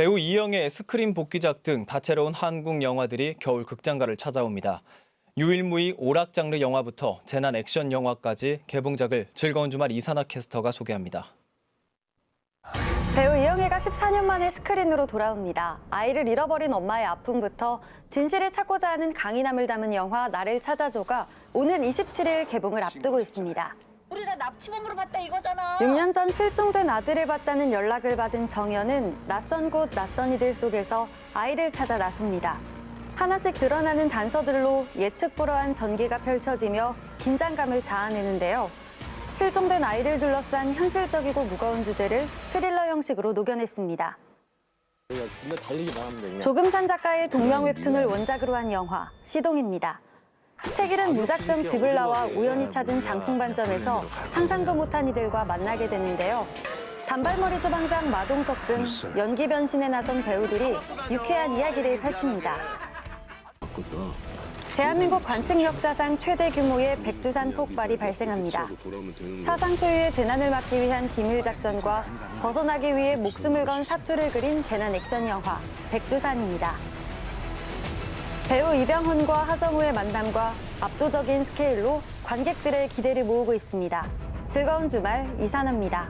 배우 이영애의 스크린 복귀작 등 다채로운 한국 영화들이 겨울 극장가를 찾아옵니다. 유일무이 오락 장르 영화부터 재난 액션 영화까지 개봉작을 즐거운 주말 이산화 캐스터가 소개합니다. 배우 이영애가 14년 만에 스크린으로 돌아옵니다. 아이를 잃어버린 엄마의 아픔부터 진실을 찾고자 하는 강인함을 담은 영화 나를 찾아줘가 오는 27일 개봉을 앞두고 있습니다. 우리 다 납치범으로 봤다 이거잖아. 6년 전 실종된 아들을 봤다는 연락을 받은 정연은 낯선 곳 낯선 이들 속에서 아이를 찾아 나섭니다. 하나씩 드러나는 단서들로 예측 불허한 전개가 펼쳐지며 긴장감을 자아내는데요. 실종된 아이를 둘러싼 현실적이고 무거운 주제를 스릴러 형식으로 녹여냈습니다. 조금산 작가의 동명 웹툰을 원작으로 한 영화 시동입니다. 태길은 무작정 집을 나와 우연히 찾은 장풍 반점에서 상상도 못한 이들과 만나게 되는데요. 단발머리 조방장 마동석 등 연기 변신에 나선 배우들이 유쾌한 이야기를 펼칩니다. 대한민국 관측 역사상 최대 규모의 백두산 폭발이 발생합니다. 사상 초유의 재난을 막기 위한 기밀 작전과 벗어나기 위해 목숨을 건 사투를 그린 재난 액션 영화 백두산입니다. 배우 이병헌과 하정우의 만남과 압도적인 스케일로 관객들의 기대를 모으고 있습니다. 즐거운 주말 이산화입니다.